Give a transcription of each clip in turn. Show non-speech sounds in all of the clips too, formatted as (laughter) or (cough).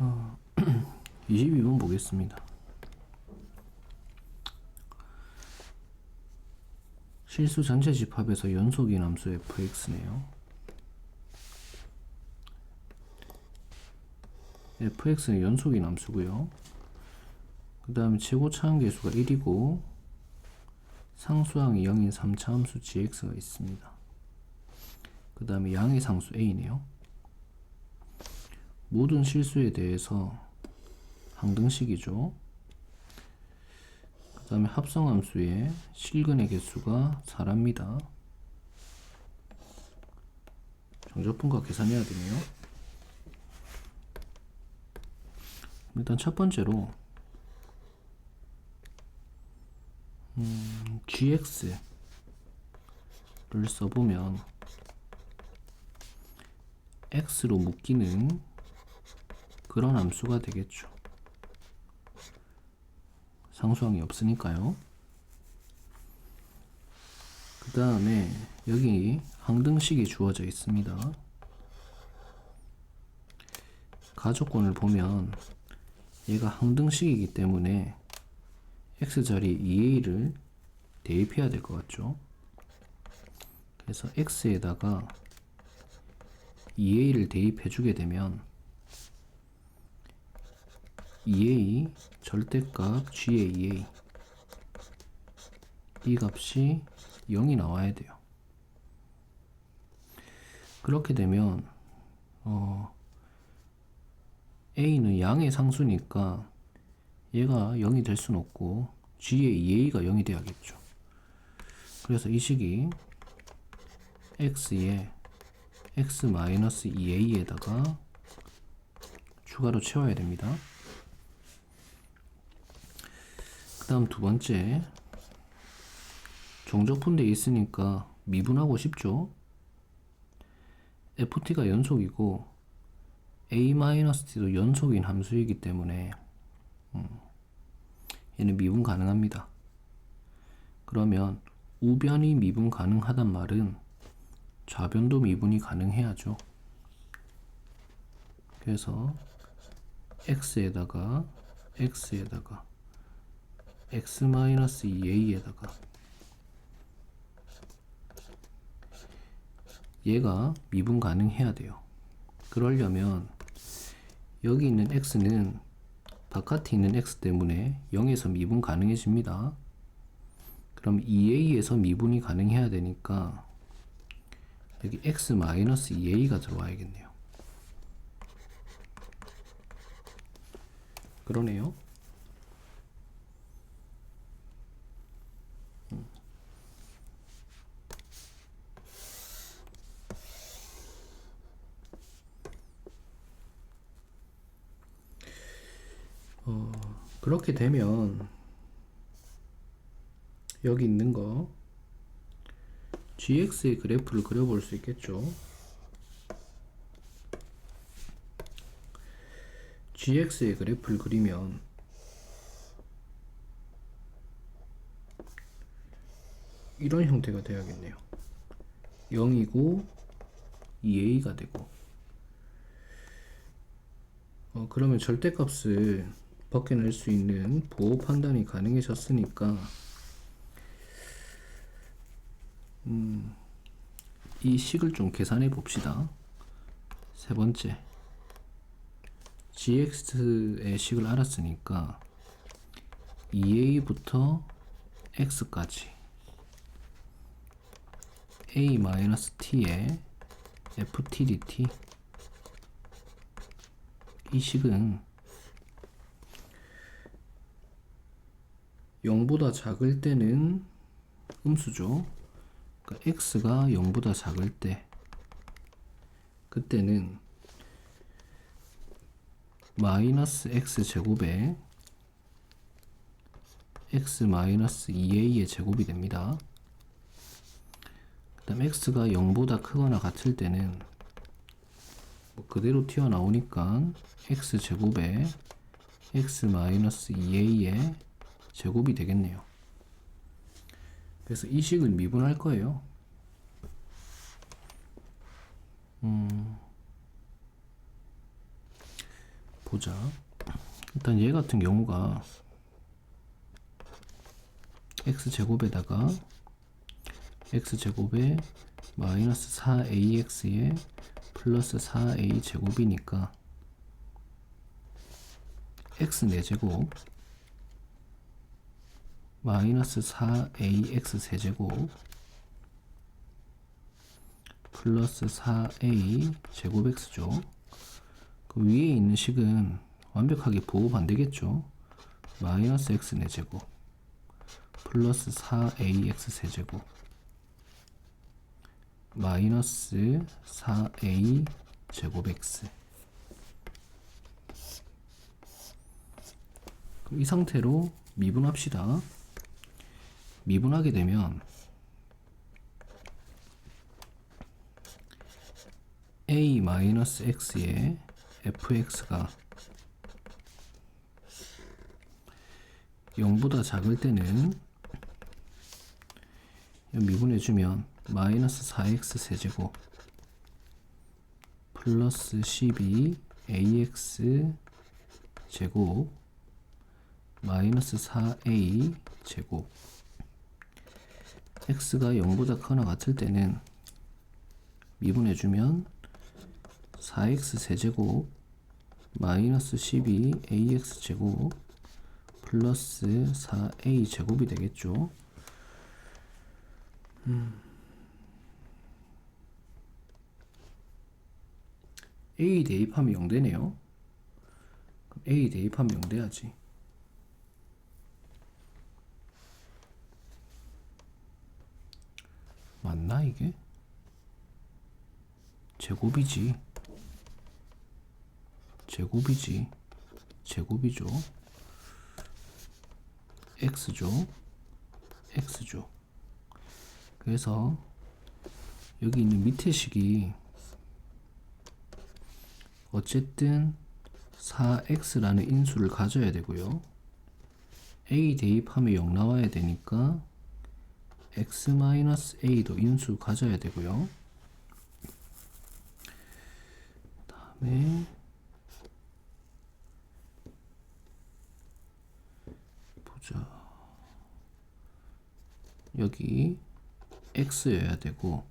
어, (clears throat) 22번 보겠습니다. 실수 전체 집합에서 연속인 함수 fx네요. fx는 연속인 함수고요. 그 다음에 최고 차항계수가 1이고 상수항이 0인 3차 함수 gx가 있습니다. 그 다음에 양의 상수 a네요. 모든 실수에 대해서 항등식이죠. 그 다음에 합성함수의 실근의 개수가 4랍니다. 정적분과 계산해야 되네요. 일단 첫 번째로 음, gx를 써보면 x로 묶이는 그런 함수가 되겠죠. 상수항이 없으니까요. 그 다음에 여기 항등식이 주어져 있습니다. 가족권을 보면 얘가 항등식이기 때문에 x자리 2a를 대입해야 될 것 같죠. 그래서 x에다가 2a를 대입해 주게 되면 2a 절대값 g의 2a 이 값이 0이 나와야 돼요. 그렇게 되면 어, a는 양의 상수니까 얘가 0이 될 수는 없고 g의 2a가 0이 돼야겠죠. 그래서 이 식이 x에 x-2a에다가 추가로 채워야 됩니다. 그 다음 두 번째. 정적분대 있으니까 미분하고 싶죠? Ft가 연속이고 a-t도 연속인 함수이기 때문에 음, 얘는 미분 가능합니다. 그러면 우변이 미분 가능하단 말은 좌변도 미분이 가능해야죠. 그래서 x에다가 x에다가 x-2a에다가 얘가 미분 가능해야 돼요. 그러려면 여기 있는 x는 바깥에 있는 x 때문에 0에서 미분 가능해집니다. 그럼 2a에서 미분이 가능해야 되니까 여기 x-2a가 들어와야겠네요. 그러네요. 어, 그렇게 되면 여기 있는 거 gx의 그래프를 그려볼 수 있겠죠. gx의 그래프를 그리면 이런 형태가 되어야겠네요. 0이고 2a가 되고 어, 그러면 절대값을 벗겨낼 수 있는 보호 판단이 가능해졌으니까 음, 이 식을 좀 계산해 봅시다. 세 번째 gx의 식을 알았으니까 2a부터 x까지 a-t의 ft dt 이 식은 0보다 작을 때는 음수죠. 그러니까 x가 0보다 작을 때 그때는 마이너스 x 제곱에 x 마이너스 2a의 제곱이 됩니다. 그 다음 x가 0보다 크거나 같을 때는 뭐 그대로 튀어나오니까 x 제곱에 x 마이너스 2a의 제곱이 되겠네요. 그래서 이 식을 미분할 거예요. 음, 보자. 일단 얘 같은 경우가 x 제곱에다가 x 제곱에 마이너스 4ax에 플러스 4a 제곱이니까 x 4제곱 마이너스 4ax 세제곱 플러스 4a 제곱 x죠. 그 위에 있는 식은 완벽하게 부호 반대겠죠. 마이너스 x 4제곱 플러스 4ax 세제곱 마이너스 4a 제곱 x 그럼 이 상태로 미분합시다. 미분하게 되면 a x의 fx가 0보다 작을 때는 미분해주면 마이너스 4x 세제곱 플러스 12 ax 제곱 마이너스 4a 제곱 x가 0보다 크거나 같을 때는 미분해주면 4x 세제곱 마이너스 12 ax 제곱 플러스 4a 제곱이 되겠죠. a 대입하면 0 되네요. a 대입하면 0 돼야지. 맞나 이게? 제곱이지. 제곱이지. 제곱이죠. x죠. x죠. 그래서 여기 있는 밑에 식이 어쨌든 4x라는 인수를 가져야 되고요. a 대입하면 0 나와야 되니까 x-a도 인수 가져야 되고요. 다음에 보자. 여기 x여야 되고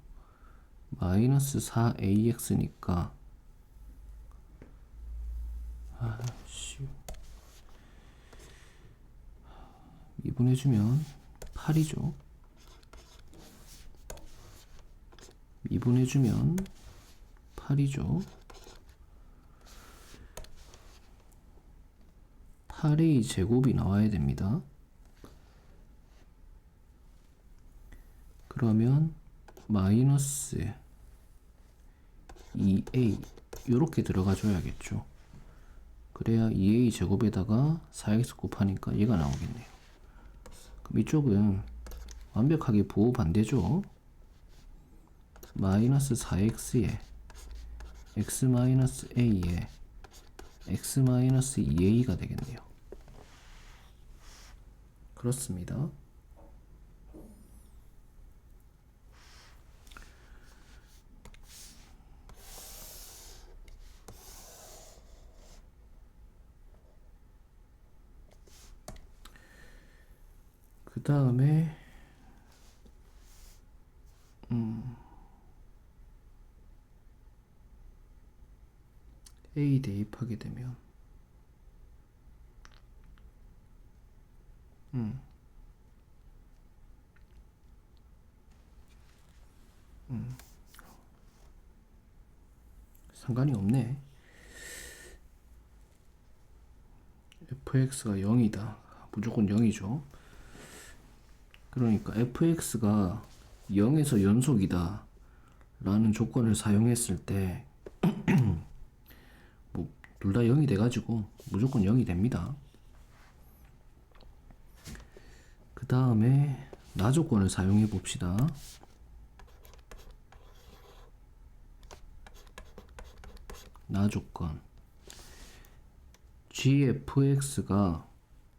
마이너스 4ax니까 아씨 미분해주면 8이죠. 미분해주면 8이죠. 8a 제곱이 나와야 됩니다. 그러면 마이너스 2a 이렇게 들어가 줘야겠죠. 그래야 2a 제곱에다가 4x 곱하니까 얘가 나오겠네요. 그럼 이쪽은 완벽하게 부호 반대죠. 마이너스 4x에 x 마이너스 a에 x 마이너스 2a가 되겠네요. 그렇습니다. 그 다음에 A 대입하게 되면 음. 음. 상관이 없네. fx가 0이다. 무조건 0이죠. 그러니까 fx가 0에서 연속이다. 라는 조건을 사용했을 때뭐 둘 다 0이 돼가지고 무조건 0이 됩니다. 그 다음에 나 조건을 사용해 봅시다. 나 조건 gfx가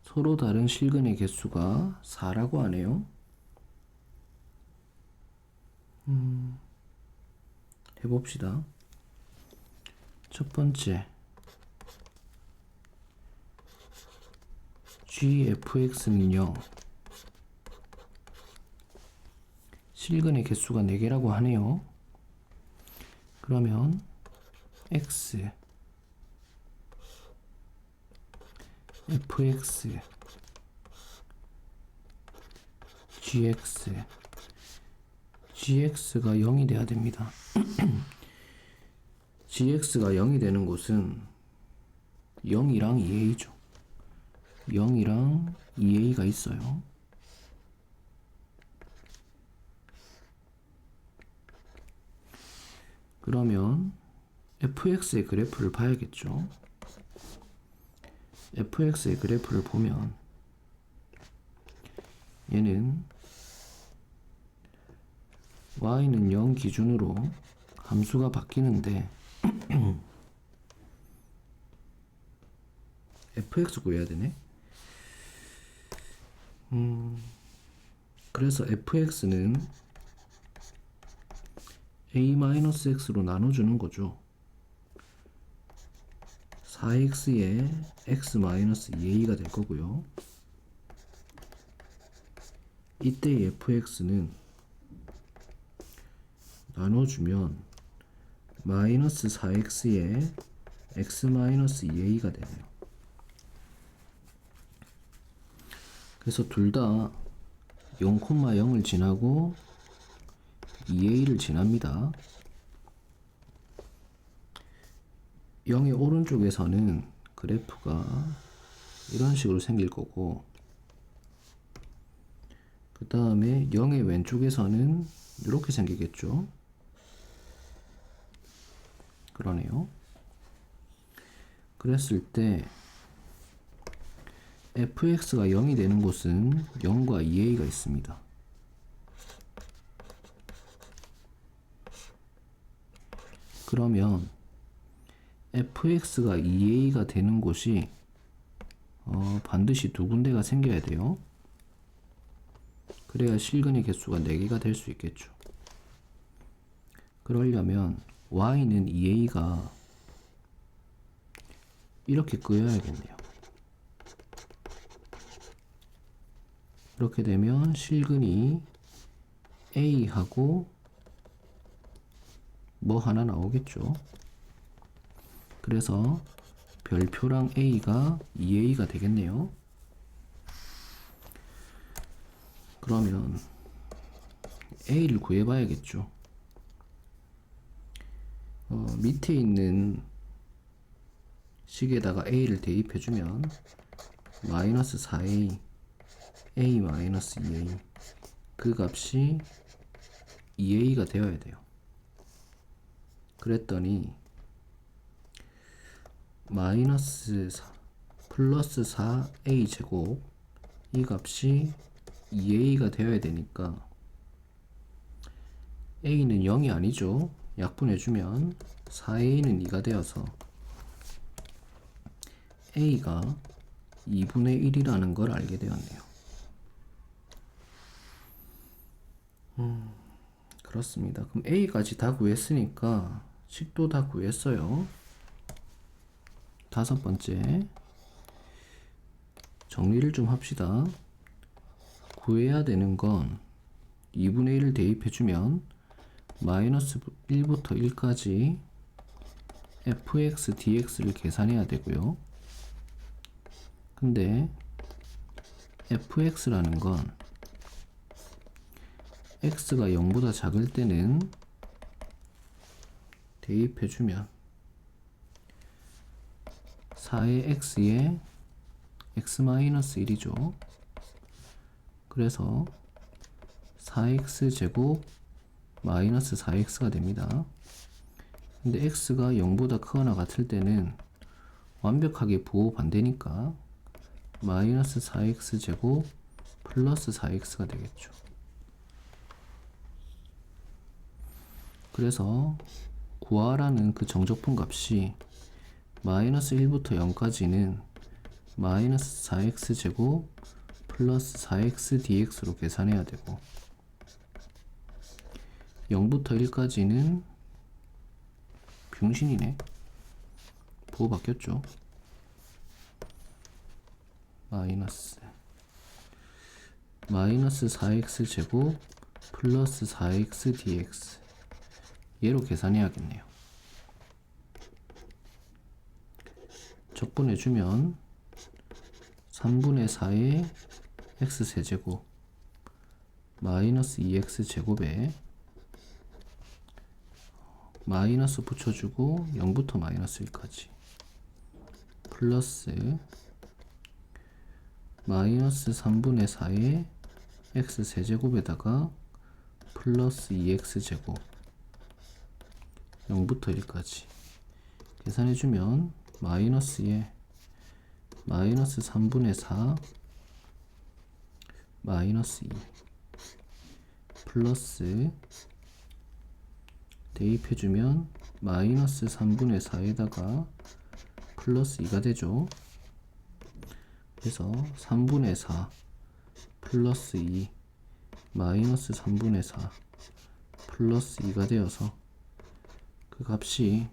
서로 다른 실근의 개수가 4라고 하네요. 음, 해봅시다. 첫 번째 gfx는 0 실근의 개수가 4개라고 하네요. 그러면 x fx gx gx가 0이 돼야 됩니다. (clears throat) gx가 0이 되는 곳은 0이랑 2a죠. 0이랑 2a가 있어요. 그러면 fx의 그래프를 봐야겠죠. fx의 그래프를 보면 얘는 y는 0 기준으로 함수가 바뀌는데 (clears throat) fx 구해야 되네. 음, 그래서 fx는 a-x로 나눠주는 거죠. 4x에 x-2a가 될 거고요. 이때 fx는 나눠주면 마이너스 4x에 x-2a가 되네요. 그래서 둘 다 0,0을 지나고 2a를 지납니다. 0의 오른쪽에서는 그래프가 이런 식으로 생길 거고 그 다음에 0의 왼쪽에서는 이렇게 생기겠죠. 그러네요. 그랬을 때 fx가 0이 되는 곳은 0과 2a가 있습니다. 그러면 fx가 2a가 되는 곳이 어, 반드시 두 군데가 생겨야 돼요. 그래야 실근의 개수가 4개가 될 수 있겠죠. 그러려면 y는 2a가 이렇게 끄여야겠네요. 이렇게 되면 실근이 a하고 뭐 하나 나오겠죠. 그래서 별표랑 a가 2a가 되겠네요. 그러면 a를 구해봐야겠죠. 어, 밑에 있는 식에다가 a를 대입해주면 마이너스 4a a 마이너스 2a 그 값이 2a가 되어야 돼요. 그랬더니 마이너스 4 플러스 4a 제곱 이 값이 2a가 되어야 되니까 a는 0이 아니죠. 약분해주면 4a는 2가 되어서 a가 2분의 1이라는 걸 알게 되었네요. 음, 그렇습니다. 그럼 a까지 다 구했으니까 식도 다 구했어요. 다섯 번째 정리를 좀 합시다. 구해야 되는 건 2분의 1을 대입해주면 마이너스 1부터 1까지 fx dx를 계산해야 되고요. 근데 fx라는 건 x가 0보다 작을 때는 대입해주면 4의 x에 x-1이죠. 그래서 4x 제곱 마이너스 4x가 됩니다. 근데 x가 0보다 크거나 같을 때는 완벽하게 부호 반대니까 마이너스 4x 제곱 플러스 4x가 되겠죠. 그래서 구하라는 그 정적분 값이 마이너스 1부터 0까지는 마이너스 4x 제곱 플러스 4x dx로 계산해야 되고 0부터 1까지는 병신이네. 부호 바뀌었죠. 마이너스 마이너스 4x 제곱 플러스 4x dx 얘로 계산해야겠네요. 적분해주면 3분의 4의 x 세제곱 마이너스 2x 제곱에 마이너스 붙여주고 0부터 마이너스 1까지 플러스 마이너스 3분의 4의 x 세제곱에다가 플러스 2x 제곱 0부터 1까지 계산해주면 마이너스 에 마이너스 3분의 4 마이너스 2 플러스 대입해주면 마이너스 3분의 4에다가 플러스 2가 되죠. 그래서 3분의 4 플러스 2 마이너스 3분의 4 플러스 2가 되어서 그 값이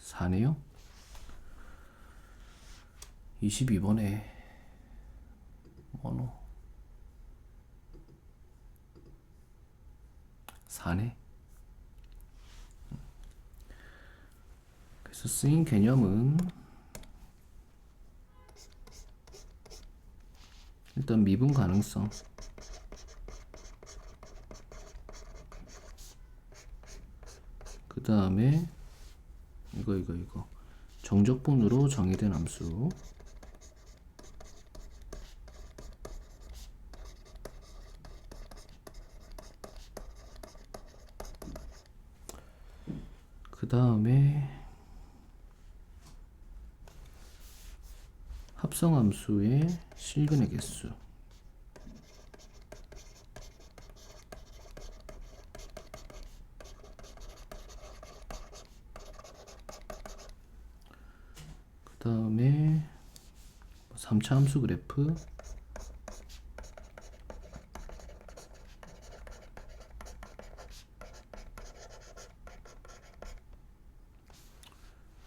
4네요. 22번에 뭐노 4네. 그래서 쓰인 개념은 일단 미분 가능성 그 다음에 이거 이거 이거. 정적분으로 정의된 함수. 그 다음에 합성함수의 실근의 개수 그 다음에 3차 함수 그래프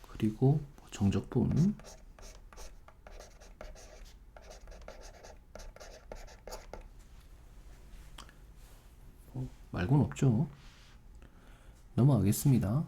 그리고 정적분 어, 말고는 없죠. 넘어가겠습니다.